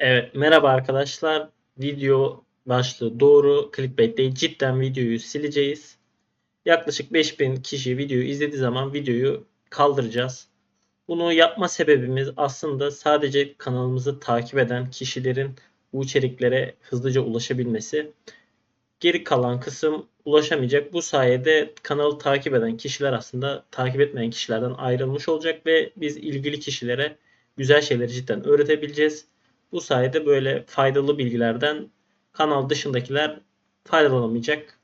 Evet, merhaba arkadaşlar. Video başlığı doğru. Clickbait değil. Cidden videoyu sileceğiz. Yaklaşık 5000 kişi videoyu izlediği zaman videoyu kaldıracağız. Bunu yapma sebebimiz aslında sadece kanalımızı takip eden kişilerin bu içeriklere hızlıca ulaşabilmesi. Geri kalan kısım ulaşamayacak. Bu sayede kanalı takip eden kişiler aslında takip etmeyen kişilerden ayrılmış olacak ve biz ilgili kişilere güzel şeyleri cidden öğretebileceğiz. Bu sayede böyle faydalı bilgilerden kanal dışındakiler faydalanamayacak.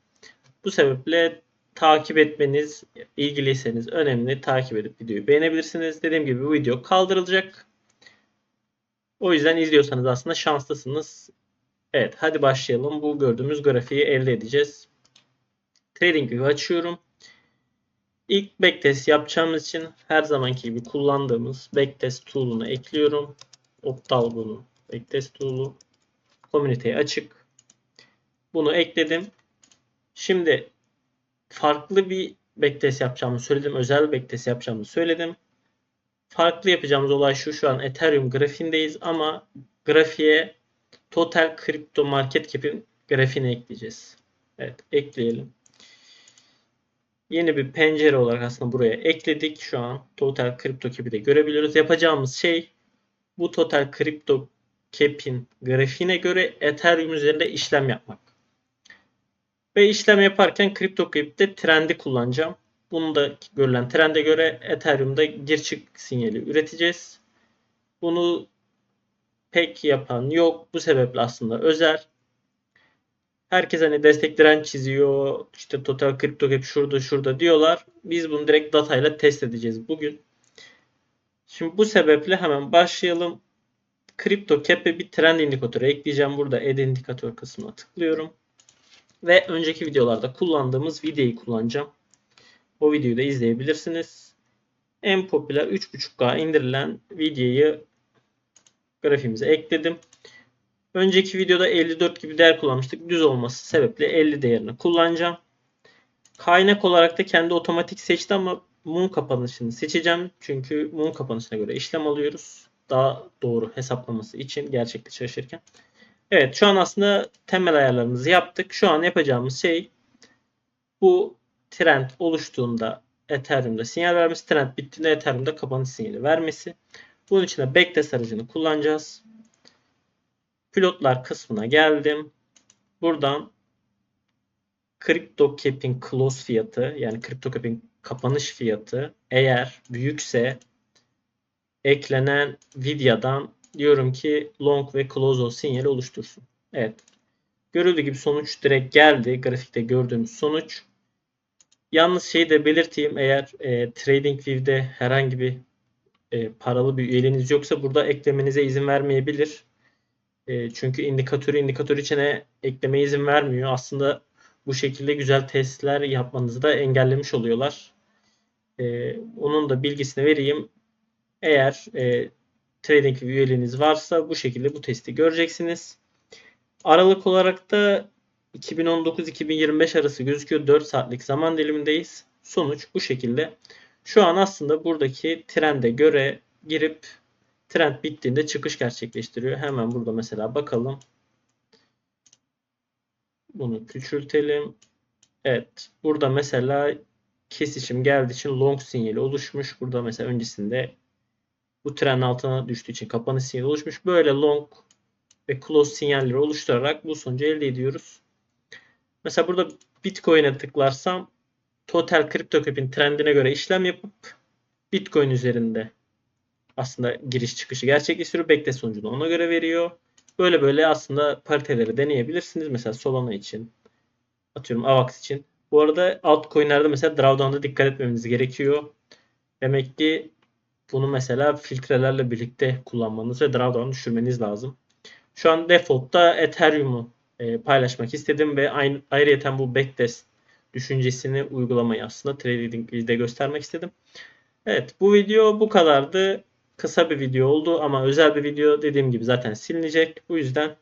Bu sebeple takip etmeniz, ilgiliyseniz önemli. Takip edip videoyu beğenebilirsiniz. Dediğim gibi bu video kaldırılacak. O yüzden izliyorsanız aslında şanslısınız. Evet hadi başlayalım. Bu gördüğümüz grafiği elde edeceğiz. TradingView açıyorum. İlk backtest yapacağımız için her zamanki gibi kullandığımız backtest tool'unu ekliyorum. Optal bunu backtest tool'u komüniteye açık. Bunu ekledim. Şimdi farklı bir backtest yapacağımı söyledim. Özel bir backtest yapacağımı söyledim. Farklı yapacağımız olay şu. Şu an Ethereum grafiğindeyiz ama grafiğe Total Crypto Market Cap'in grafiğini ekleyeceğiz. Evet ekleyelim. Yeni bir pencere olarak aslında buraya ekledik. Şu an Total Crypto Cap'i de görebiliyoruz. Yapacağımız şey bu Total Crypto Cap'in grafiğine göre Ethereum üzerinde işlem yapmak. Ve işlem yaparken CryptoCap'te trendi kullanacağım. Bunu da görülen trende göre Ethereum'da gir çık sinyali üreteceğiz. Bunu pek yapan yok. Bu sebeple aslında özel. Herkes hani destek çiziyor. İşte total kripto cap şurada şurada diyorlar. Biz bunu direkt datayla test edeceğiz bugün. Şimdi bu sebeple hemen başlayalım. Kripto cap'e bir trend indikatörü ekleyeceğim. Burada add indikatör kısmına tıklıyorum. Ve önceki videolarda kullandığımız videoyu kullanacağım. O videoyu da izleyebilirsiniz. En popüler 3.5K indirilen videoyu grafiğimize ekledim. Önceki videoda 54 gibi değer kullanmıştık. Düz olması sebeple 50 değerini kullanacağım. Kaynak olarak da kendi otomatik seçti ama mum kapanışını seçeceğim. Çünkü mum kapanışına göre işlem alıyoruz. Daha doğru hesaplaması için gerçekte çalışırken. Evet şu an aslında temel ayarlarımızı yaptık. Şu an yapacağımız şey bu trend oluştuğunda Ethereum'da sinyal vermesi, trend bittiğinde Ethereum'da kapanış sinyali vermesi. Bunun için de backtest aracını kullanacağız. Pilotlar kısmına geldim. Buradan CryptoCap'in close fiyatı yani CryptoCap'in kapanış fiyatı eğer büyükse eklenen videodan diyorum ki long ve close o sinyali oluştursun. Evet. Görüldüğü gibi sonuç direkt geldi. Grafikte gördüğümüz sonuç. Yalnız şeyi de belirteyim. Eğer e, TradingView'de herhangi bir e, paralı bir üyeliğiniz yoksa burada eklemenize izin vermeyebilir. E, çünkü indikatörü indikatör içine eklemeye izin vermiyor. Aslında bu şekilde güzel testler yapmanızı da engellemiş oluyorlar. E, onun da bilgisini vereyim. Eğer e, TradingView üyeliğiniz varsa bu şekilde bu testi göreceksiniz. Aralık olarak da 2019-2025 arası gözüküyor. 4 saatlik zaman dilimindeyiz. Sonuç bu şekilde. Şu an aslında buradaki trende göre girip trend bittiğinde çıkış gerçekleştiriyor. Hemen burada mesela bakalım. Bunu küçültelim. Evet. Burada mesela kesişim geldiği için long sinyali oluşmuş. Burada mesela öncesinde bu trendin altına düştüğü için kapanış sinyali oluşmuş. Böyle long ve close sinyalleri oluşturarak bu sonucu elde ediyoruz. Mesela burada Bitcoin'e tıklarsam Total CryptoCap'in trendine göre işlem yapıp Bitcoin üzerinde aslında giriş çıkışı gerçekleştiriyor. Bekle sonucunu ona göre veriyor. Böyle böyle aslında pariteleri deneyebilirsiniz. Mesela Solana için, atıyorum AVAX için. Bu arada altcoin'lerde mesela drawdown'da dikkat etmemiz gerekiyor. Demek ki bunu mesela filtrelerle birlikte kullanmanız ve drawdown düşürmeniz lazım. Şu an default'ta Ethereum'u e, paylaşmak istedim ve aynı, ayrıyeten bu backtest düşüncesini uygulamayı aslında TradingView'de göstermek istedim. Evet bu video bu kadardı. Kısa bir video oldu ama özel bir video dediğim gibi zaten silinecek. Bu yüzden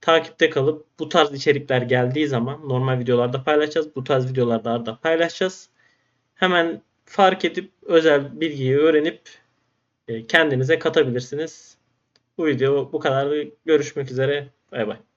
takipte kalıp bu tarz içerikler geldiği zaman normal videolarda paylaşacağız. Bu tarz videolarda arada paylaşacağız. Hemen fark edip özel bilgiyi öğrenip e, kendinize katabilirsiniz. Bu video bu kadar. Görüşmek üzere. Bay bay.